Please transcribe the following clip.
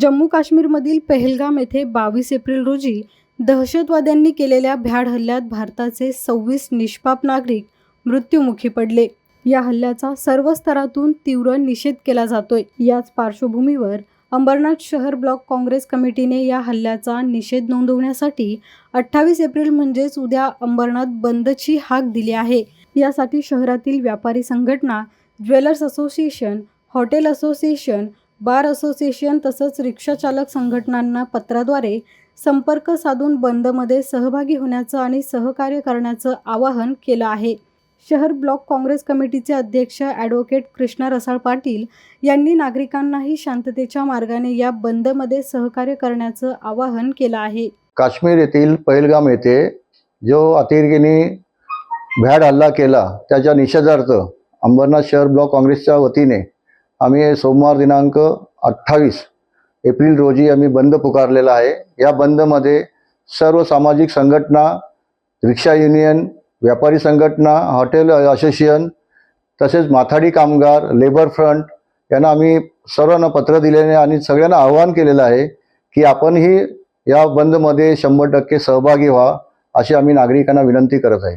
जम्मू काश्मीरमधील पहलगाम येथे बावीस एप्रिल रोजी दहशतवाद्यांनी केलेल्या भ्याड हल्ल्यात भारताचे सव्वीस निष्पाप नागरिक मृत्युमुखी पडले. या हल्ल्याचा सर्व स्तरातून तीव्र निषेध केला जातोय. याच पार्श्वभूमीवर अंबरनाथ शहर ब्लॉक काँग्रेस कमिटीने या हल्ल्याचा निषेध नोंदवण्यासाठी अठ्ठावीस एप्रिल म्हणजेच उद्या अंबरनाथ बंदची हाक दिली आहे. यासाठी शहरातील व्यापारी संघटना jewellers association hotel association bar association तसंच रिक्षाचालक संघटनांना पत्राद्वारे संपर्क साधून बंदमध्ये सहभागी होण्याचं आणि सहकार्य करण्याचं आवाहन केलं आहे. शहर ब्लॉक काँग्रेस कमिटीचे अध्यक्ष ॲडव्होकेट कृष्णा रसाळ पाटील यांनी नागरिकांनाही शांततेच्या मार्गाने या बंदमध्ये सहकार्य करण्याचं आवाहन केलं आहे. काश्मीर येथील पहिलगाम येथे जो अतिरेकीने भ्याड हल्ला केला त्याच्या निषेधार्थ अंबरनाथ शहर ब्लॉक काँग्रेसच्या वतीने आम्ही सोमवार दिनांक अठ्ठावीस एप्रिल रोजी आम्ही बंद पुकारलेला आहे. या बंदमध्ये सर्व सामाजिक संघटना रिक्षा युनियन व्यापारी संघटना हॉटेल असोसिएशन तसेच माथाडी कामगार लेबर फ्रंट यांना आम्ही सर्वांना पत्र दिलेले आणि सगळ्यांना आवाहन केलेलं आहे की आपणही या बंदमध्ये शंभर टक्के सहभागी व्हा अशी आम्ही नागरिकांना विनंती करत आहे.